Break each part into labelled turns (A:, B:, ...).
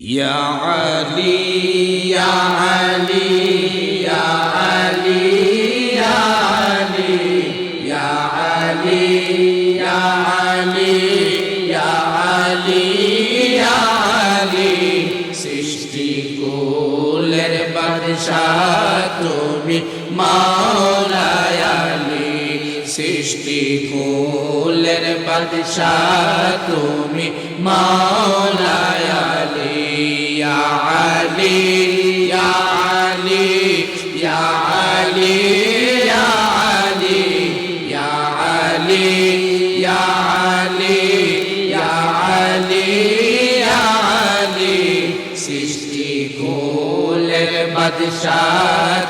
A: يا علي يا علي يا علي يا علي يا علي يا علي يا علي يا علي سشتي كولر برشا تومي مولاي علي سشتي كولر برشا تومي مولاي علي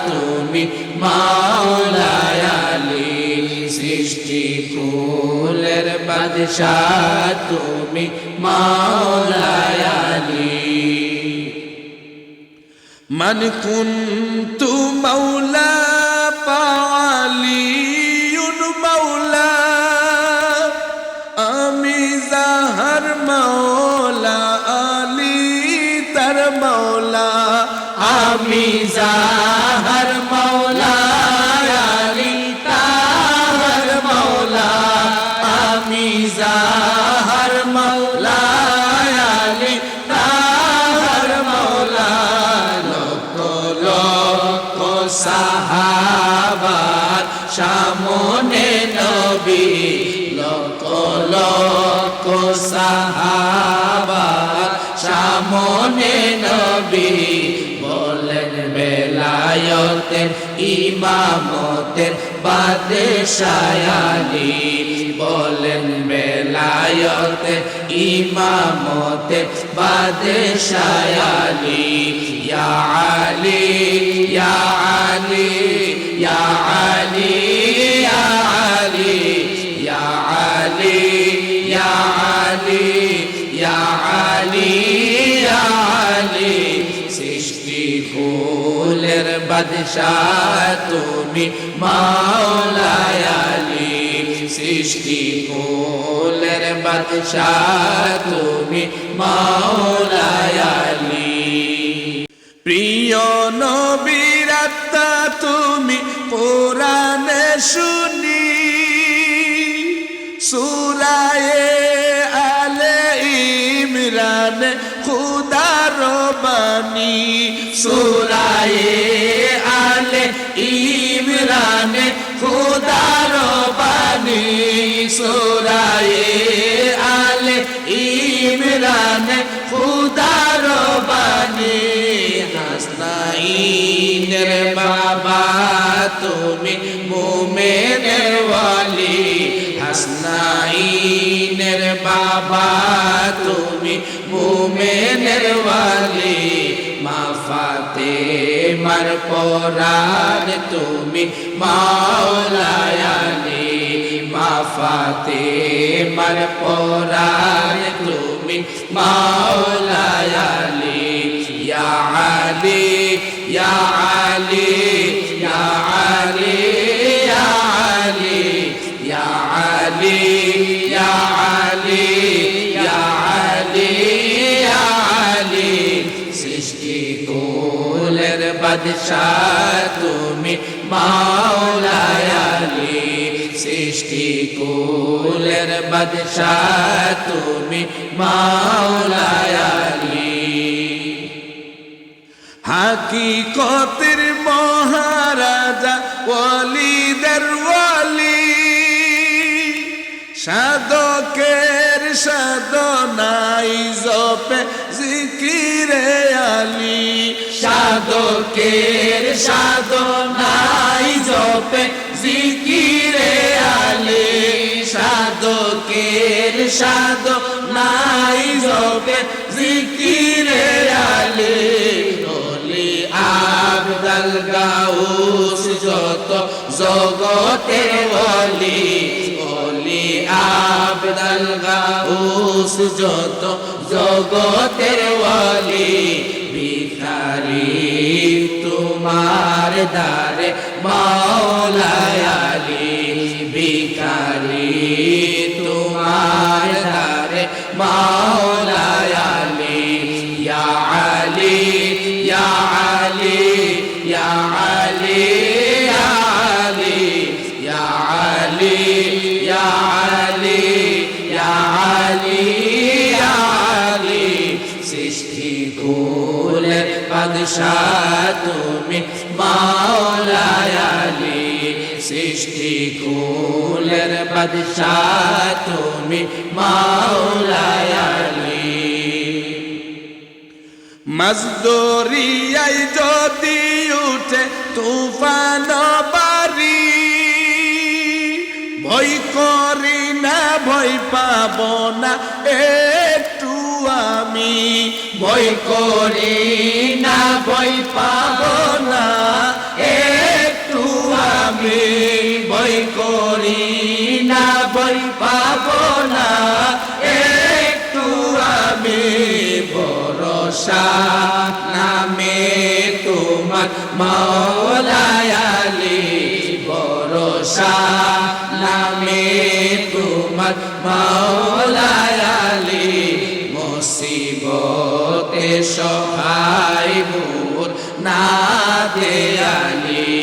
A: তুমি মাওলায় আলী সৃষ্টি কুলের বাদশাহ তুমি মাওলায় আলী من كنت مولى সামনে নবী, লক্ষ লক্ষ সাহাবার সামনে নবী, বলেন বেলায়তের ইমামতের বাদে সায়ালি বলেন বেলায়তের ইমামতের বাদে সায়ালি ইয়া আলী ইয়া আলী ইয়া আলী। ইয়া আলী ইয়া আলী ইয়া আলী ইয়া আলী ইয়া আলী সৃষ্টি ফুলের বাদশাহ তুমি মাওলায় আলী। সৃষ্টি ফুলের বাদশাহ তুমি মাওলায় প্রিয় নবীর শুনি, সুরায়ে আলে ইমরান, খুদার বাণী। সুরায়ে আলে ইমরান, খুদার বাণী। সুরায়ে আলে ইমরান, খুদার বাণী হাসনাইনের বাবা, তুমি মোমেনের ওয়ালি। হাসনাইনের বাবা, তুমি মোমেনের ওয়ালি। মাফাতে মার পরাণ তুমি মাওলায়ালি। মাফাতে মার পরাণ তুমি মাওলায়ালি। সৃষ্টি কোলের বাদশাহ তুমি মাওলায় আলী। সৃষ্টি কোলের বাদশাহ তুমি মাওলায় আলী। হাকিকতের মহারাজা, ওয়ালিদের ওয়ালি। সাধকের সাধনাই জপে জিকিরে আলী। সাধকের সাধনাই জপে জিকিরে আলী। সাধকের সাধনাই জপে জিকিরে আলী। অলি আবদাল গাউস যত জগতের অলি। অলি আবদাল গাউস যত জগতের অলি ভিখারি তোমার দারে মাওলায়ালি ভিখারি তোমার দারে মাওলায়ালি বাদশাহ তুমি মাওলায় আলী, সৃষ্টি কুলের বাদশাহ তুমি মাওলায় আলী। মজদুরিয়াই যদি উঠে তুফান বাড়ি ভয় করি না, ভয় পাব না, একটু আমি ভয় করি না, ভয় পাব না। একটু আমি ভয় করি না, ভয় পাব না। একটু আমি ভরসা নামে তোমার মাওলায়ালি ভরসা নামে তোমার মুসিবতে সহায় মোর না দেয়ালি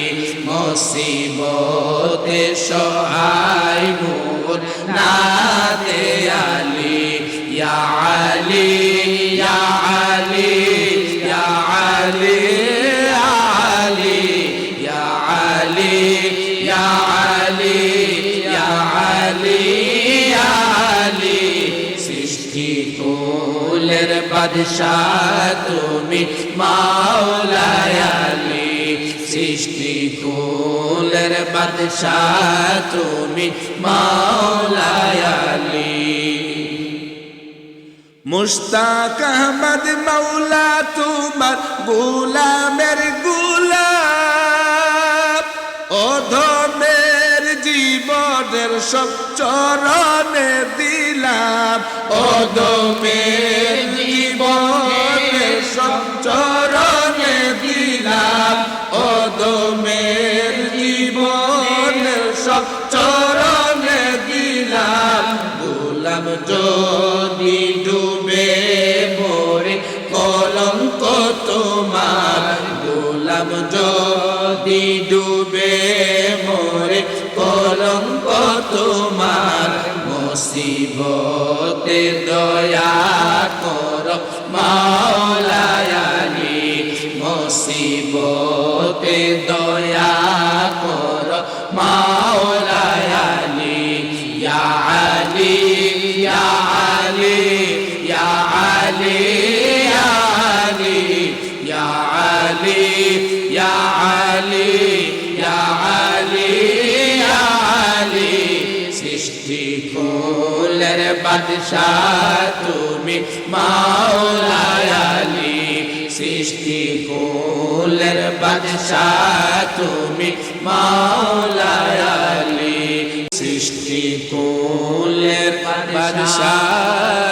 A: মুসিবতে সহায় মোর না দেয়ালি ইয়া আলী ইয়া ফুলের বাদশাহ তুমি মাওলায়ালি সৃষ্টি ফুলের বাদশাহ তুমি মাওলায়ালি মুস্তাক আহমদ মাওলা তোমার গুলামের গুলাম অধমের জীবনের সব চরণে দিলাম। অধমের জীবনের সব চরণে দিলাম। অধমের জীবনের সব চরণে দিলাম। গোলাম যদি ডুবে মোরে কলঙ্ক তোমার। গোলাম যদি তোমার মুসিবতে দয়া কর মাওলায়ালি মুসিবতে দয়া কর আলী, ইয়া আলী ইয়া আলী ইয়া আলী। বাদশাহ তুমি মাওলায়ালি সৃষ্টি কোলের বাদশাহ তুমি মাওলায়ালি সৃষ্টি কোলের বাদশাহ।